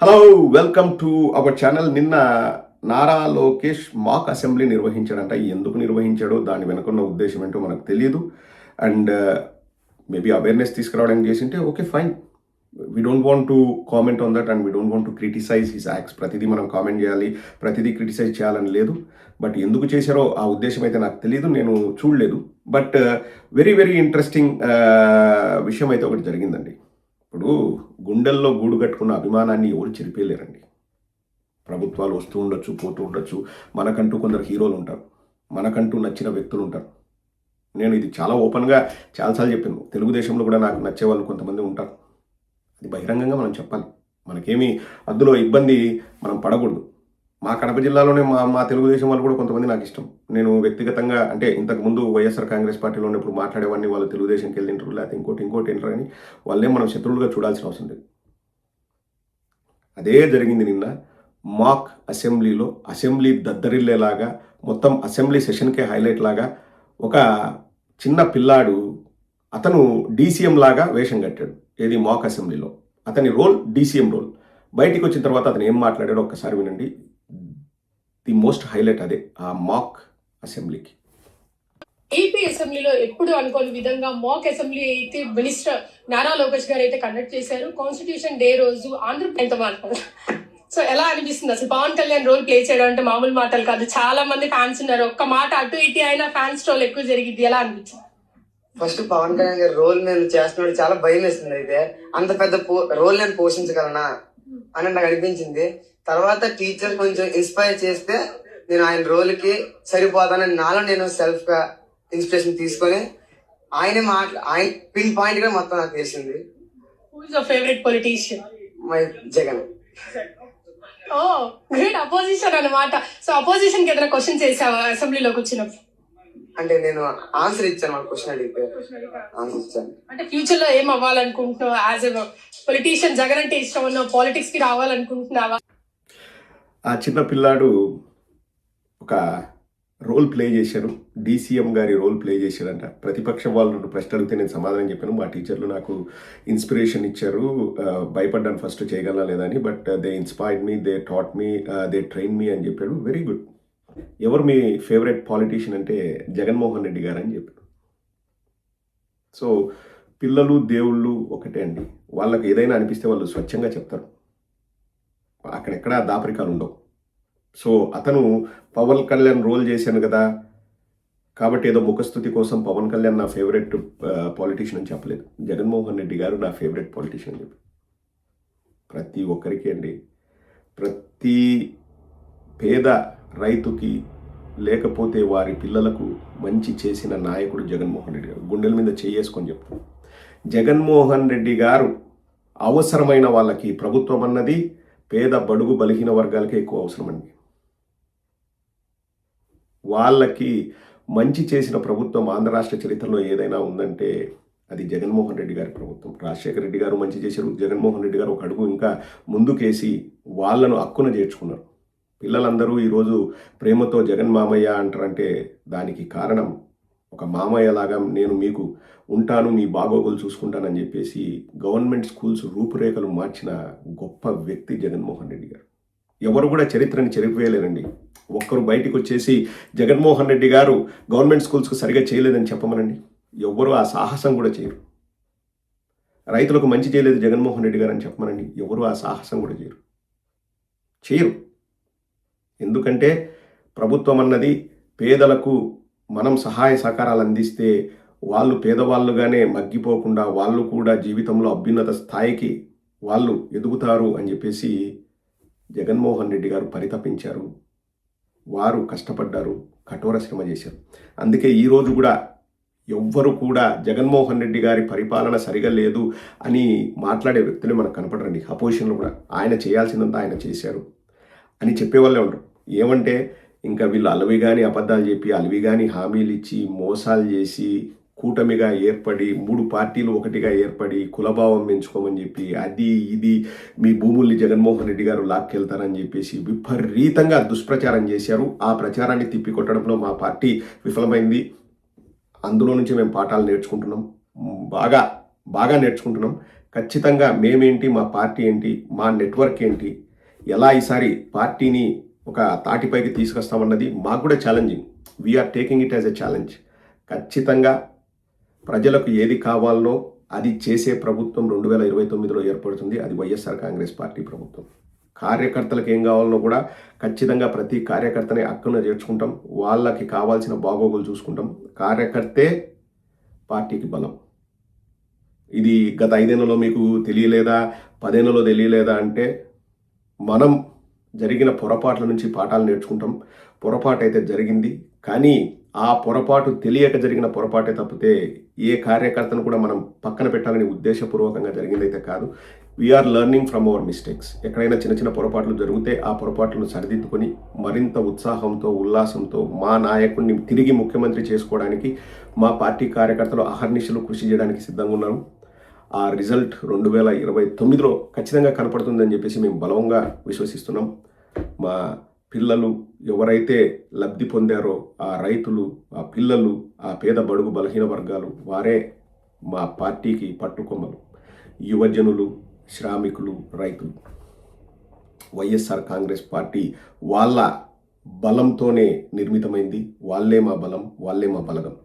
Hello welcome to our channel నిన్న Nara Lokesh mock assembly నిర్వహించాడంట. ఎందుకు నిర్వహించాడో దాని వెనుకున్న ఉద్దేశం ఏంటో మనకు తెలియదు. అండ్ మేబీ అవేర్నెస్ తీసుకురావడానికి చేసింటే okay fine we don't want to comment on that and we don't want to criticise his acts ప్రతిదీ మనం కామెంట్ చేయాలి. ప్రతిదీ క్రిటిసైజ్ చేయాలని లేదు. బట్ ఎందుకు చేశారో ఆ ఉద్దేశం అయితే నాకు తెలియదు నేను చూడలేదు. బట్ వెరీ వెరీ ఇంట్రెస్టింగ్ విషయం అయితే ఒకటి జరిగిందండి. ఇప్పుడు గుండెల్లో గూడు కట్టుకున్న అభిమానాన్ని ఎవరు చెరిపేయలేరండి. ప్రభుత్వాలు వస్తూ ఉండొచ్చు పోతూ ఉండొచ్చు. మనకంటూ కొందరు హీరోలు ఉంటారు. మనకంటూ నచ్చిన వ్యక్తులు ఉంటారు. నేను ఇది చాలా ఓపెన్గా చాలాసార్లు చెప్పాను. తెలుగుదేశంలో కూడా నాకు నచ్చే వాళ్ళు కొంతమంది ఉంటారు. అది బహిరంగంగా మనం చెప్పాలి. మనకేమీ అందులో ఇబ్బంది మనం పడకూడదు. మా కడప జిల్లాలోనే మా మా తెలుగుదేశం వాళ్ళు కూడా కొంతమంది నాకు ఇష్టం. నేను వ్యక్తిగతంగా అంటే ఇంతకు ముందు వైఎస్ఆర్ కాంగ్రెస్ పార్టీలో ఉన్నప్పుడు మాట్లాడేవాడిని వాళ్ళు తెలుగుదేశంకి వెళ్ళింటారు లేకపోతే ఇంకోటి ఇంకోటి ఏంటారు అని వాళ్ళే మనం శత్రువులుగా చూడాల్సిన అవసరం లేదు. అదే జరిగింది నిన్న. మాక్ అసెంబ్లీలో అసెంబ్లీ దద్దరిల్లేలాగా మొత్తం అసెంబ్లీ సెషన్కే హైలైట్ లాగా ఒక చిన్న పిల్లాడు అతను డీసీఎం లాగా వేషం కట్టాడు. ఏది మాక్ అసెంబ్లీలో. అతని రోల్ డీసీఎం రోల్. బయటికి వచ్చిన తర్వాత అతను ఏం మాట్లాడాడో ఒక్కసారి వినండి. ది మోస్ట్ హైలైట్ అదే ఆ మాక్ అసెంబ్లీకి. ఏపీ అసెంబ్లీలో ఎప్పుడు అనుకోని విధంగా మాక్ అసెంబ్లీ అయితే మినిస్టర్ నారా లోకేష్ గారు అయితే కండక్ట్ చేశారు. కాన్స్టిట్యూషన్ డే రోజు ఆంధ్రప్రదేశ్ మాట్లాడారు సో ఎలా అనిపిస్తుంది అసలు? పవన్ కళ్యాణ్ రోల్ ప్లే చేయడం అంటే మామూలు మాటలు కాదు. చాలా మంది ఫ్యాన్స్ ఉన్నారు. ఒక్క మాట అటు ఇటు అయినా ఫ్యాన్స్ రోల్ ఎక్కువ జరిగింది. ఎలా అనిపించింది ఫస్ట్ పవన్ కళ్యాణ్ గారి రోల్ నేను చేస్తున్నాడు చాలా భయం వేస్తుంది అయితే. అంత పెద్ద రోల్ నేను పోషించగలనా? అని నాకు అనిపించింది. తర్వాత టీచర్ కొంచెం ఇన్స్పైర్ చేస్తే నేను ఆయన రోల్కి సరిపోతానని నాలో నేను సెల్ఫ్గా ఇన్స్పిరేషన్ తీసుకొని ఆయన మాట్లా ఆయన పిన్ పాయింట్గా మొత్తం నాకు తెలిసింది favourite politician my Jagan. Oh great opposition అన్నమాట. సో అపోజిషన్కి ఏదైనా క్వశ్చన్ చేసావా? అసెంబ్లీలోకి వచ్చినప్పుడు? అంటే నేను ఆన్సర్ ఇచ్చాను వాళ్ళ క్వశ్చన్ అడిగితే. ఆన్సర్ ఇచ్చాను. అంటే ఫ్యూచర్లో ఏం అవ్వాలనుకుంటున్నావు? యాజ్ ఎ పొలిటీషియన్ జగన్ అంటే ఇష్టం ఉన్నావు పాలిటిక్స్కి రావాలనుకుంటున్నావా? ఆ చిన్న పిల్లాడు ఒక రోల్ ప్లే చేశారు. డీసీఎం గారి రోల్ ప్లే చేశారంట ప్రతిపక్షం వాళ్ళు రెండు ప్రశ్నలు అడిగితే నేను సమాధానం చెప్పాను. మా టీచర్లు నాకు ఇన్స్పిరేషన్ ఇచ్చారు. భయపడ్డాను ఫస్ట్ చేయగలనా లేదని but they inspired me they taught me they train me అని చెప్పాడు. Very good. ఎవరు మీ ఫేవరెట్ పాలిటీషియన్ అంటే జగన్మోహన్ రెడ్డి గారు అని చెప్పాడు. సో పిల్లలు దేవుళ్ళు ఒకటే అండి. వాళ్ళకి ఏదైనా అనిపిస్తే వాళ్ళు స్వచ్ఛంగా చెప్తారు. అక్కడెక్కడ దాపరికాలు ఉండవు. సో అతను పవన్ కళ్యాణ్ రోల్ చేశాను కదా. కాబట్టి ఏదో ముఖస్థుతి కోసం పవన్ కళ్యాణ్ నా ఫేవరెట్ పాలిటీషియన్ అని చెప్పలేదు. జగన్మోహన్ రెడ్డి గారు నా ఫేవరెట్ పాలిటీషియన్ అని చెప్పి. ప్రతి ఒక్కరికి అండి. ప్రతి పేద రైతుకి లేకపోతే వారి పిల్లలకు మంచి చేసిన నాయకుడు జగన్మోహన్ రెడ్డి గారు. గుండెల మీద చేసుకొని చెప్తాను జగన్మోహన్ రెడ్డి గారు అవసరమైన వాళ్ళకి ప్రభుత్వం అన్నది పేద బడుగు బలహీన వర్గాలకే ఎక్కువ అవసరం అండి. వాళ్ళకి మంచి చేసిన ప్రభుత్వం ఆంధ్ర రాష్ట్ర చరిత్రలో ఏదైనా ఉందంటే అది జగన్మోహన్ రెడ్డి గారి ప్రభుత్వం. రాజశేఖర రెడ్డి గారు మంచి చేశారు జగన్మోహన్ రెడ్డి గారు ఒక అడుగు ఇంకా ముందుకేసి వాళ్ళను హక్కున చేర్చుకున్నారు. పిల్లలందరూ ఈరోజు ప్రేమతో జగన్ మామయ్య అంటారంటే దానికి కారణం ఒక మామయ్య లాగా నేను మీకు ఉంటాను మీ బాగోగులు చూసుకుంటానని చెప్పేసి గవర్నమెంట్ స్కూల్స్ రూపురేఖలు మార్చిన గొప్ప వ్యక్తి జగన్మోహన్ రెడ్డి గారు. ఎవరు కూడా చరిత్రని చెరిపివేయలేరండి. ఒక్కరు బయటకు వచ్చేసి జగన్మోహన్ రెడ్డి గారు గవర్నమెంట్ స్కూల్స్కు సరిగా చేయలేదని చెప్పమనండి. ఎవరు ఆ సాహసం కూడా చేయరు. రైతులకు మంచి చేయలేదు జగన్మోహన్ రెడ్డి గారు అని చెప్పమనండి. ఎవరు ఆ సాహసం కూడా చేయరు. చేయరు. ఎందుకంటే ప్రభుత్వం అన్నది పేదలకు మనం సహాయ సహకారాలు అందిస్తే వాళ్ళు పేదవాళ్ళుగానే మగ్గిపోకుండా వాళ్ళు కూడా జీవితంలో అభ్యున్నత స్థాయికి వాళ్ళు ఎదుగుతారు అని చెప్పేసి జగన్మోహన్ రెడ్డి గారు పరితపించారు. వారు కష్టపడ్డారు కఠోర శ్రమ చేశారు. అందుకే ఈరోజు కూడా ఎవ్వరు కూడా జగన్మోహన్ రెడ్డి గారి పరిపాలన సరిగా లేదు అని మాట్లాడే వ్యక్తులే మనకు కనపడరండి. అపోజిషన్లో కూడా ఆయన చేయాల్సిందంతా ఆయన చేశారు అని చెప్పేవాళ్ళే ఉంటారు ఏమంటే ఇంకా వీళ్ళు అలవి కానీ అబద్ధాలు చెప్పి అలవి కానీ హామీలు ఇచ్చి మోసాలు చేసి కూటమిగా ఏర్పడి మూడు పార్టీలు ఒకటిగా ఏర్పడి కులభావం పెంచుకోమని చెప్పి అది ఇది మీ భూముల్ని జగన్మోహన్ రెడ్డి గారు లాక్కెళ్తారని చెప్పేసి విపరీతంగా దుష్ప్రచారం చేశారు. ఆ ప్రచారాన్ని తిప్పికొట్టడంలో మా పార్టీ విఫలమైంది. అందులో నుంచి మేము పాఠాలు నేర్చుకుంటున్నాం. బాగా బాగా నేర్చుకుంటున్నాం. ఖచ్చితంగా మేమేంటి మా పార్టీ ఏంటి మా నెట్వర్క్ ఏంటి ఎలా ఈసారి పార్టీని ఒక తాటిపైకి తీసుకొస్తామన్నది మాకు కూడా challenging we are taking it as a challenge ఖచ్చితంగా ప్రజలకు ఏది కావాలనో అది చేసే ప్రభుత్వం రెండు వేల ఇరవై తొమ్మిదిలో ఏర్పడుతుంది. అది వైఎస్ఆర్ కాంగ్రెస్ పార్టీ ప్రభుత్వం. కార్యకర్తలకు ఏం కావాలనో కూడా ఖచ్చితంగా ప్రతి కార్యకర్తని అక్కున చేర్చుకుంటాం వాళ్ళకి కావాల్సిన బాగోగులు చూసుకుంటాం. కార్యకర్తే పార్టీకి బలం. ఇది గత ఐదేళ్ళలో మీకు తెలియలేదా? పదేళ్ళలో తెలియలేదా? అంటే మనం జరిగిన పొరపాట్ల నుంచి పాఠాలు నేర్చుకుంటాం. పొరపాటు అయితే జరిగింది. కానీ ఆ పొరపాటు తెలియక జరిగిన పొరపాటే తప్పితే ఏ కార్యకర్తను కూడా మనం పక్కన పెట్టాలని ఉద్దేశపూర్వకంగా జరిగిందైతే కాదు. We are learning from our mistakes ఎక్కడైనా చిన్న చిన్న పొరపాట్లు జరిగితే ఆ పొరపాట్లను సరిదిద్దుకొని మరింత ఉత్సాహంతో ఉల్లాసంతో మా నాయకుడిని తిరిగి ముఖ్యమంత్రి చేసుకోవడానికి మా పార్టీ కార్యకర్తలు అహర్నిశలు కృషి చేయడానికి సిద్ధంగా ఉన్నారు. ఆ రిజల్ట్ రెండు వేల ఇరవై తొమ్మిదిలో ఖచ్చితంగా కనపడుతుందని చెప్పేసి మేము బలంగా విశ్వసిస్తున్నాం. మా పిల్లలు ఎవరైతే లబ్ధి పొందారో ఆ రైతులు ఆ పిల్లలు ఆ పేద బడుగు బలహీన వర్గాలు వారే మా పార్టీకి పట్టుకొమ్మలు. యువజనులు శ్రామికులు రైతులు. వైఎస్ఆర్ కాంగ్రెస్ పార్టీ వాళ్ళ బలంతోనే నిర్మితమైంది. వాళ్ళే మా బలం వాళ్ళే మా బలగం.